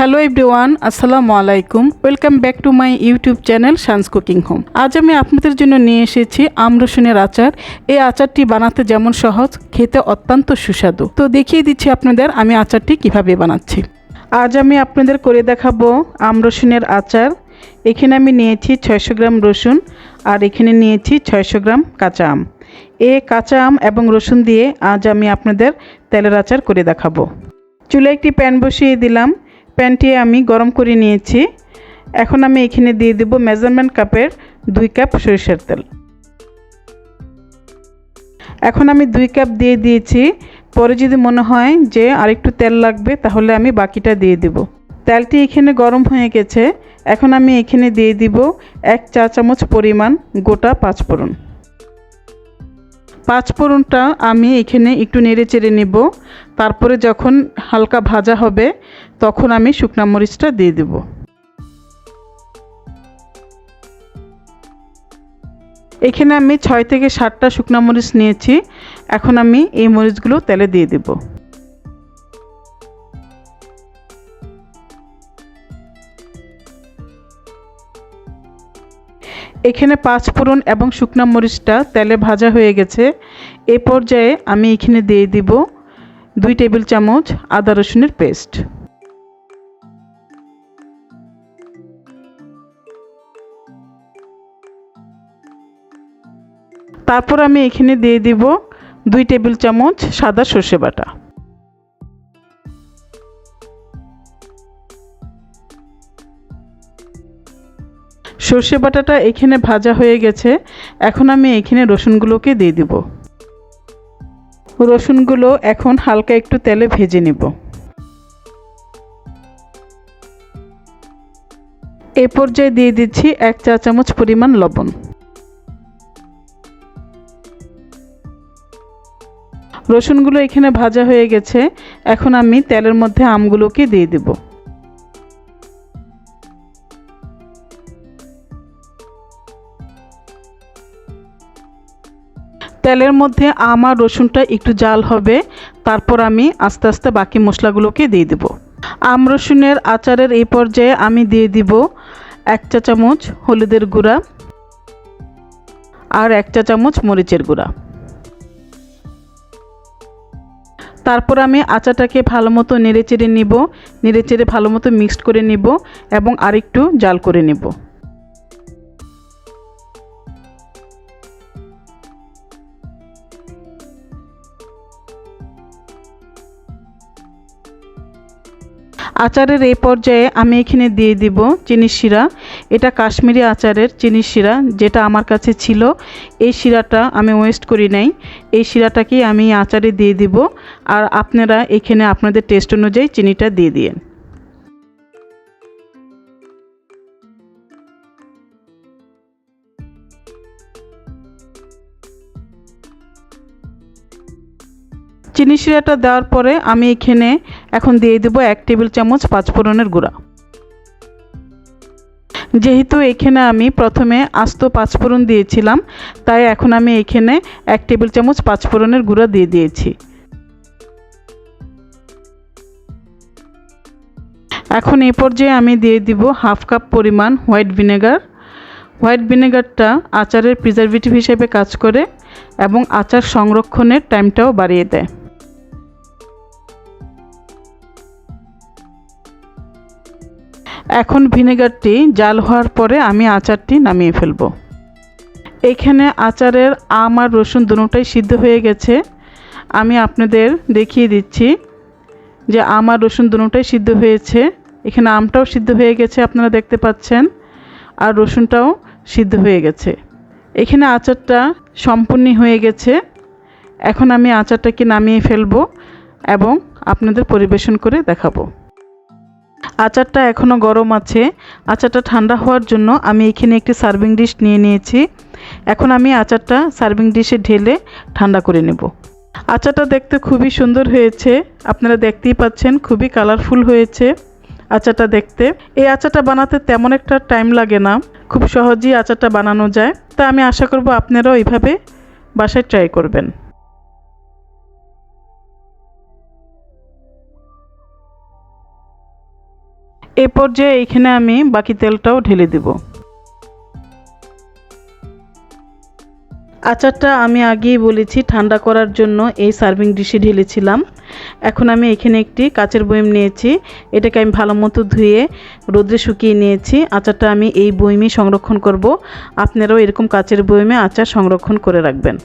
Hello everyone আসসালামু আলাইকুম welcome back to my YouTube channel Shan's cooking home আজ আমি আপনাদের জন্য নিয়ে এসেছি আমরসুনের আচার। এই আচারটি বানাতে যেমন সহজ, খেতে অত্যন্ত সুস্বাদু। তো দেখিয়ে দিচ্ছি আপনাদের আমি আচারটি কীভাবে বানাচ্ছি। আজ আমি আপনাদের করে দেখাবো আমরসুনের আচার। এখানে আমি নিয়েছি ছয়শো গ্রাম রসুন আর এখানে নিয়েছি ছয়শো গ্রাম কাঁচা আম। এ কাঁচা আম এবং রসুন দিয়ে আজ আমি আপনাদের তেলের আচার করে দেখাবো। চুলে একটি প্যান বসিয়ে দিলাম। প্যানটি আমি গরম করে নিয়েছি। এখন আমি এখানে দিয়ে দেব মেজারমেন্ট কাপের দুই কাপ সরিষার তেল। এখন আমি দুই কাপ দিয়ে দিয়েছি। পরে যদি মনে হয় যে আরেকটু তেল লাগবে, তাহলে আমি বাকিটা দিয়ে দেব। তেলটি এখানে গরম হয়ে গেছে। এখন আমি এখানে দিয়ে দিব এক চা চামচ পরিমাণ গোটা পাঁচফোড়ন। পাঁচফোড়নটা আমি এখানে একটু নেড়ে চেড়ে নেব। তারপরে যখন হালকা ভাজা হবে তখন আমি শুকনা মরিচটা দিয়ে দেব। এখানে আমি ছয় থেকে সাতটা শুকনা মরিচ নিয়েছি। এখন আমি এই মরিচগুলো তেলে দিয়ে দেব। এখানে পাঁচ ফোড়ন এবং শুকনা মরিচটা তেলে ভাজা হয়ে গেছে। এ পর্যায়ে আমি এখানে দিয়ে দিব দুই টেবিল চামচ আদা রসুনের পেস্ট। তারপর আমি এখানে দিয়ে দিব দুই টেবিল চামচ সাদা সর্ষে বাটা। সর্ষে বাটাটা এখানে ভাজা হয়ে গেছে। এখন আমি এখানে রসুনগুলোকে দিয়ে দিব। রসুনগুলো এখন হালকা একটু তেলে ভেজে নিব। এ পর্যায়ে দিয়ে দিচ্ছি এক চা চামচ পরিমাণ লবণ। রসুনগুলো এখানে ভাজা হয়ে গেছে। এখন আমি তেলের মধ্যে আমগুলোকে দিয়ে দেবো। তেলের মধ্যে আমার রসুনটা একটু জাল হবে। তারপর আমি আস্তে আস্তে বাকি মশলাগুলোকে দিয়ে দেব। আম রসুনের আচারের এই পর্যায়ে আমি দিয়ে দিব এক চা চামচ হলুদের গুঁড়া আর এক চা চামচ মরিচের গুঁড়া। তারপর আমি আচারটাকে ভালো মতো নেড়ে চেড়ে নিব নেড়ে চেড়ে ভালো মতো মিক্সড করে নিব এবং আরেকটু জাল করে নেব। আচারের এই পর্যায়ে আমি এখানে দিয়ে দিব চিনি শিরা। এটা কাশ্মীরি আচারের চিনি শিরা, যেটা আমার কাছে ছিল। এই শিরাটা আমি ওয়েস্ট করি নাই। এই শিরাটাকেই আমি আচারে দিয়ে দিব। আর আপনারা এখানে আপনাদের টেস্ট অনুযায়ী চিনিটা দিয়ে দিন চিনি শিরাটা দেওয়ার পরে আমি এখানে এখন দিয়ে দেবো এক টেবিল চামচ পাঁচফোড়নের গুঁড়া। যেহেতু এখানে আমি প্রথমে আস্ত পাঁচফোড়ন দিয়েছিলাম, তাই এখন আমি এখানে এক টেবিল চামচ পাঁচফোড়নের গুঁড়া দিয়ে দিয়েছি। এখন এই পর্যায়ে আমি দিয়ে দিব হাফ কাপ পরিমাণ হোয়াইট ভিনেগার। হোয়াইট ভিনেগারটা আচারের প্রিজারভেটিভ হিসেবে কাজ করে এবং আচার সংরক্ষণের টাইমটাও বাড়িয়ে দেয়। এখন ভিনেগারটি জাল হওয়ার পরে আমি আচারটি নামিয়ে ফেলব। এখানে আচারের আম আর রসুন দুটোটাই সিদ্ধ হয়ে গেছে। আমি আপনাদের দেখিয়ে দিচ্ছি যে আম আর রসুন দুটোটাই সিদ্ধ হয়েছে। এখানে আমটাও সিদ্ধ হয়ে গেছে, আপনারা দেখতে পাচ্ছেন। আর রসুনটাও সিদ্ধ হয়ে গেছে। এখানে আচারটা সম্পূর্ণ হয়ে গেছে। এখন আমি আচারটাকে নামিয়ে ফেলব এবং আপনাদের পরিবেশন করে দেখাবো। আচারটা এখনও গরম আছে। আচারটা ঠান্ডা হওয়ার জন্য আমি এখানে একটি সার্ভিং ডিশ নিয়ে নিয়েছি। এখন আমি আচারটা সার্ভিং ডিশে ঢেলে ঠান্ডা করে নেব। আচারটা দেখতে খুবই সুন্দর হয়েছে। আপনারা দেখতেই পাচ্ছেন, খুবই কালারফুল হয়েছে আচারটা দেখতে। এই আচারটা বানাতে তেমন একটা টাইম লাগে না। খুব সহজেই আচারটা বানানো যায়। তা আমি আশা করব আপনারাও এইভাবে বাসায় ট্রাই করবেন। এ পর্যায়ে এখানে আমি বাকি তেলটাও ঢেলে দেব। আচারটা আমি আগেই বলেছি, ঠান্ডা করার জন্য এই সার্ভিং ডিশে ঢেলেছিলাম। এখন আমি এখানে একটি কাচের বয়ম নিয়েছি, এটাকে আমি ভালো মতো ধুয়ে রোদ্রে শুকিয়ে নিয়েছি। আচারটা আমি এই বয়মে সংরক্ষণ করব। আপনারাও এরকম কাচের বয়মে আচার সংরক্ষণ করে রাখবেন।